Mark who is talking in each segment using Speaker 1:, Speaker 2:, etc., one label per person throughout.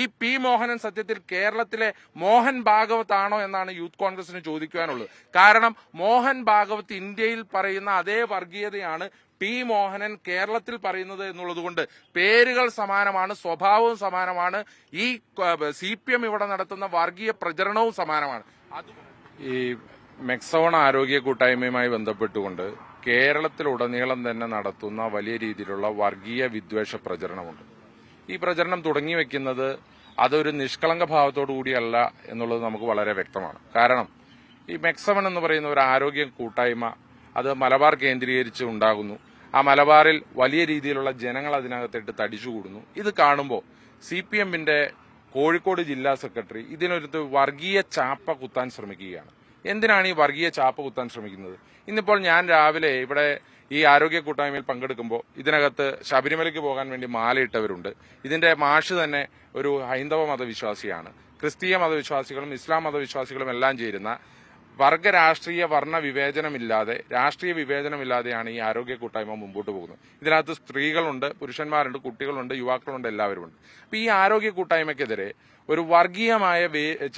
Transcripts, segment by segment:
Speaker 1: ഈ പി മോഹനൻ സത്യത്തിൽ കേരളത്തിലെ മോഹൻ ഭാഗവത് ആണോ എന്നാണ് യൂത്ത് കോൺഗ്രസിന് ചോദിക്കുവാനുള്ളത്. കാരണം മോഹൻ ഭാഗവത് ഇന്ത്യയിൽ പറയുന്ന അതേ വർഗീയതയാണ് പി മോഹനൻ കേരളത്തിൽ പറയുന്നത് എന്നുള്ളതുകൊണ്ട് പേരുകൾ സമാനമാണ് സ്വഭാവവും സമാനമാണ് ഈ സി പി എം ഇവിടെ നടത്തുന്ന വർഗീയ പ്രചരണവും സമാനമാണ്. ഈ മെക്സോൺ ആരോഗ്യ കൂട്ടായ്മയുമായി ബന്ധപ്പെട്ടുകൊണ്ട് കേരളത്തിലുടനീളം തന്നെ നടത്തുന്ന വലിയ രീതിയിലുള്ള വർഗീയ വിദ്വേഷ പ്രചരണമുണ്ട്. ഈ പ്രചരണം തുടങ്ങി വെക്കുന്നത് അതൊരു നിഷ്കളങ്ക ഭാവത്തോടു കൂടിയല്ല എന്നുള്ളത് നമുക്ക് വളരെ വ്യക്തമാണ്. കാരണം ഈ മെക്സവൻ എന്ന് പറയുന്ന ഒരു ആരോഗ്യ കൂട്ടായ്മ അത് മലബാർ കേന്ദ്രീകരിച്ച് ഉണ്ടാകുന്നു. ആ മലബാറിൽ വലിയ രീതിയിലുള്ള ജനങ്ങൾ അതിനകത്തിട്ട് തടിച്ചുകൂടുന്നു. ഇത് കാണുമ്പോൾ സി പി എമ്മിന്റെ കോഴിക്കോട് ജില്ലാ സെക്രട്ടറി ഇതിനൊരു വർഗീയ ചാപ്പ കുത്താൻ ശ്രമിക്കുകയാണ്. എന്തിനാണ് ഈ വർഗീയ ചാപ്പ കുത്താൻ ശ്രമിക്കുന്നത്? ഇന്നിപ്പോൾ ഞാൻ രാവിലെ ഇവിടെ ഈ ആരോഗ്യ കൂട്ടായ്മയിൽ പങ്കെടുക്കുമ്പോൾ ഇതിനകത്ത് ശബരിമലയ്ക്ക് പോകാൻ വേണ്ടി മാലയിട്ടവരുണ്ട്. ഇതിന്റെ മാഷ് തന്നെ ഒരു ഹൈന്ദവ മതവിശ്വാസിയാണ്. ക്രിസ്തീയ മതവിശ്വാസികളും ഇസ്ലാം മതവിശ്വാസികളും എല്ലാം ചേരുന്ന വർഗ രാഷ്ട്രീയ വർണ വിവേചനമില്ലാതെ രാഷ്ട്രീയ വിവേചനമില്ലാതെയാണ് ഈ ആരോഗ്യ കൂട്ടായ്മ മുമ്പോട്ട് പോകുന്നത്. ഇതിനകത്ത് സ്ത്രീകളുണ്ട് പുരുഷന്മാരുണ്ട് കുട്ടികളുണ്ട് യുവാക്കളുണ്ട് എല്ലാവരുമുണ്ട്. അപ്പൊ ഈ ആരോഗ്യ കൂട്ടായ്മയ്ക്കെതിരെ ഒരു വർഗീയമായ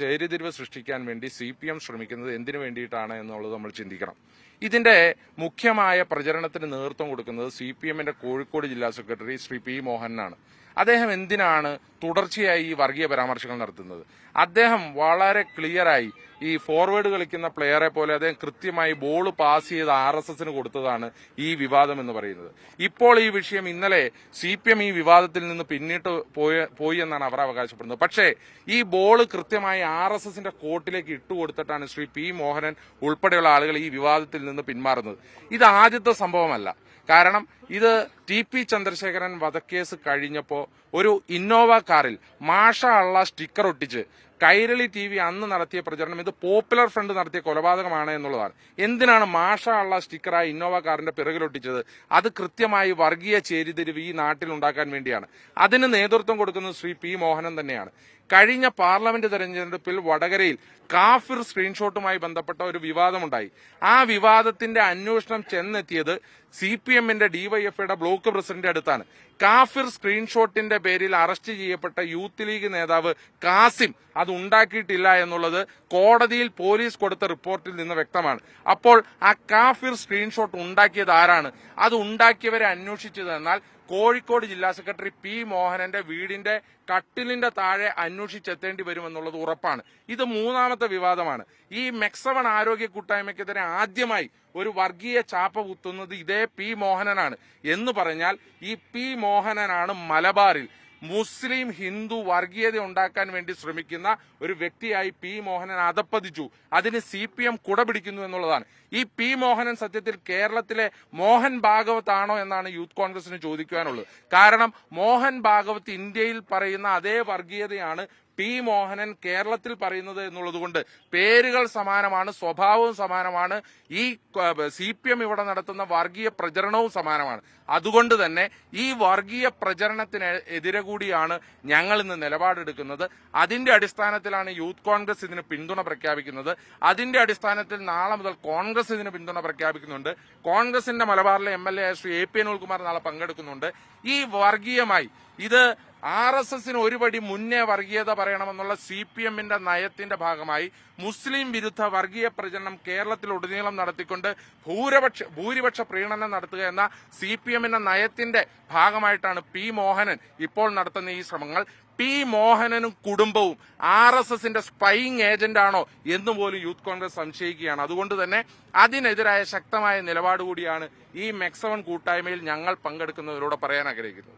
Speaker 1: ചേരിതിരിവ് സൃഷ്ടിക്കാൻ വേണ്ടി സി പി എം ശ്രമിക്കുന്നത് എന്തിനു വേണ്ടിയിട്ടാണ് എന്നുള്ളത് നമ്മൾ ചിന്തിക്കണം. ഇതിന്റെ മുഖ്യമായ പ്രചരണത്തിന് നേതൃത്വം കൊടുക്കുന്നത് സി പി എമ്മിന്റെ കോഴിക്കോട് ജില്ലാ സെക്രട്ടറി ശ്രീ പി മോഹനാണ്. അദ്ദേഹം എന്തിനാണ് തുടർച്ചയായി ഈ വർഗീയ പരാമർശങ്ങൾ നടത്തുന്നത്? അദ്ദേഹം വളരെ ക്ലിയറായി ഈ ഫോർവേഡ് കളിക്കുന്ന പ്ലെയറെ പോലെ അദ്ദേഹം കൃത്യമായി ബോൾ പാസ് ചെയ്ത് ആർ എസ് എസിന് കൊടുത്തതാണ് ഈ വിവാദം എന്ന് പറയുന്നത്. ഇപ്പോൾ ഈ വിഷയം ഇന്നലെ സി പി എം ഈ വിവാദത്തിൽ നിന്ന് പിന്നിട്ട് പോയി എന്നാണ് അവർ അവകാശപ്പെടുന്നത്. പക്ഷേ ഈ ബോൾ കൃത്യമായി ആർ എസ് എസിന്റെ കോർട്ടിലേക്ക് ഇട്ടുകൊടുത്തിട്ടാണ് ശ്രീ പി മോഹനൻ ഉൾപ്പെടെയുള്ള ആളുകൾ ഈ വിവാദത്തിൽ നിന്ന് പിന്മാറുന്നത്. ഇത് ആദ്യത്തെ സംഭവമല്ല. കാരണം ഇത് ടി പി ചന്ദ്രശേഖരൻ വധക്കേസ് കഴിഞ്ഞപ്പോൾ ഒരു ഇന്നോവ കാറിൽ മാഷ അള്ള സ്റ്റിക്കർ ഒട്ടിച്ച് കൈരളി ടി വി അന്ന് നടത്തിയ പ്രചരണം ഇത് പോപ്പുലർ ഫ്രണ്ട് നടത്തിയ കൊലപാതകമാണ് എന്നുള്ളതാണ്. എന്തിനാണ് മാഷ അള്ള സ്റ്റിക്കറായി ഇന്നോവ കാറിന്റെ പിറകിലൊട്ടിച്ചത് അത് കൃത്യമായി വർഗീയ ചേരിതിരിവ് ഈ നാട്ടിൽ ഉണ്ടാക്കാൻ വേണ്ടിയാണ്. അതിന് നേതൃത്വം കൊടുക്കുന്നത് ശ്രീ പി മോഹനൻ തന്നെയാണ്. കഴിഞ്ഞ പാർലമെന്റ് തെരഞ്ഞെടുപ്പിൽ വടകരയിൽ കാഫിർ സ്ക്രീൻഷോട്ടുമായി ബന്ധപ്പെട്ട ഒരു വിവാദമുണ്ടായി. ആ വിവാദത്തിന്റെ അന്വേഷണം ചെന്നെത്തിയത് സി പി എമ്മിന്റെ ഡിവൈഎഫ്ഐയുടെ ബ്ലോക്ക് പ്രസിഡന്റ് അടുത്താണ്. കാഫിർ സ്ക്രീൻഷോട്ടിന്റെ പേരിൽ അറസ്റ്റ് ചെയ്യപ്പെട്ട യൂത്ത് ലീഗ് നേതാവ് കാസിം അത് ഉണ്ടാക്കിയിട്ടില്ല എന്നുള്ളത് കോടതിയിൽ പോലീസ് കൊടുത്ത റിപ്പോർട്ടിൽ നിന്ന് വ്യക്തമാണ്. അപ്പോൾ ആ കാഫിർ സ്ക്രീൻഷോട്ട് ഉണ്ടാക്കിയത് ആരാണ്? അത് ഉണ്ടാക്കിയവരെ അന്വേഷിച്ചത് എന്നാൽ കോഴിക്കോട് ജില്ലാ സെക്രട്ടറി പി മോഹനന്റെ വീടിന്റെ കട്ടിലിന്റെ താഴെ അന്വേഷിച്ചെത്തേണ്ടി വരുമെന്നുള്ളത് ഉറപ്പാണ്. ഇത് മൂന്നാമത്തെ വിവാദമാണ്. ഈ മെക്സവൺ ആരോഗ്യ കൂട്ടായ്മയ്ക്കെതിരെ ആദ്യമായി ഒരു വർഗീയ ചാപ്പ കുത്തുന്നത് ഇതേ പി മോഹനനാണ്. എന്ന് പറഞ്ഞാൽ ഈ പി മോഹനനാണ് മലബാറിൽ മുസ്ലിം ഹിന്ദു വർഗീയത ഉണ്ടാക്കാൻ വേണ്ടി ശ്രമിക്കുന്ന ഒരു വ്യക്തിയായി പി മോഹനൻ അധപ്പതിച്ചു. അതിന് സി പി എം കുടപിടിക്കുന്നു എന്നുള്ളതാണ്. ഈ പി മോഹനൻ സത്യത്തിൽ കേരളത്തിലെ മോഹൻ ഭാഗവത് ആണോ എന്നാണ് യൂത്ത് കോൺഗ്രസിന് ചോദിക്കുവാനുള്ളത് കാരണം മോഹൻ ഭാഗവത് ഇന്ത്യയിൽ പറയുന്ന അതേ വർഗീയതയാണ് പി മോഹനൻ കേരളത്തിൽ പറയുന്നത് എന്നുള്ളതുകൊണ്ട് പേരുകൾ സമാനമാണ് സ്വഭാവവും സമാനമാണ് ഈ സി പി എം ഇവിടെ നടത്തുന്ന വർഗീയ പ്രചരണവും സമാനമാണ്. അതുകൊണ്ട് തന്നെ ഈ വർഗീയ പ്രചരണത്തിന് എതിരെ കൂടിയാണ് ഞങ്ങൾ ഇന്ന് നിലപാടെടുക്കുന്നത്. അതിന്റെ അടിസ്ഥാനത്തിലാണ് യൂത്ത് കോൺഗ്രസ് ഇതിന് പിന്തുണ പ്രഖ്യാപിക്കുന്നത്. അതിന്റെ അടിസ്ഥാനത്തിൽ നാളെ മുതൽ കോൺഗ്രസ് ഇതിന് പിന്തുണ പ്രഖ്യാപിക്കുന്നുണ്ട്. കോൺഗ്രസിന്റെ മലബാറിലെ M L A Shri A P നാളെ പങ്കെടുക്കുന്നുണ്ട്. ഈ വർഗീയമായി ഇത് ആർ എസ് എസിന് ഒരുപടി മുന്നേ വർഗീയത പറയണമെന്നുള്ള സി പി എമ്മിന്റെ നയത്തിന്റെ ഭാഗമായി മുസ്ലിം വിരുദ്ധ വർഗീയ പ്രചരണം കേരളത്തിലുടനീളം നടത്തിക്കൊണ്ട് ഭൂരപക്ഷ ഭൂരിപക്ഷ പ്രീണനം നടത്തുക എന്ന സി പി എമ്മിന്റെ നയത്തിന്റെ ഭാഗമായിട്ടാണ് പി മോഹനൻ ഇപ്പോൾ നടത്തുന്ന ഈ ശ്രമങ്ങൾ. പി മോഹനനും കുടുംബവും ആർ എസ് എസിന്റെ സ്പൈയിങ് ഏജന്റ് ആണോ എന്ന് പോലും യൂത്ത് കോൺഗ്രസ് സംശയിക്കുകയാണ്. അതുകൊണ്ട് തന്നെ അതിനെതിരായ ശക്തമായ നിലപാടുകൂടിയാണ് ഈ മെക്സവൺ കൂട്ടായ്മയിൽ ഞങ്ങൾ പങ്കെടുക്കുന്നതിലൂടെ പറയാൻ ആഗ്രഹിക്കുന്നത്.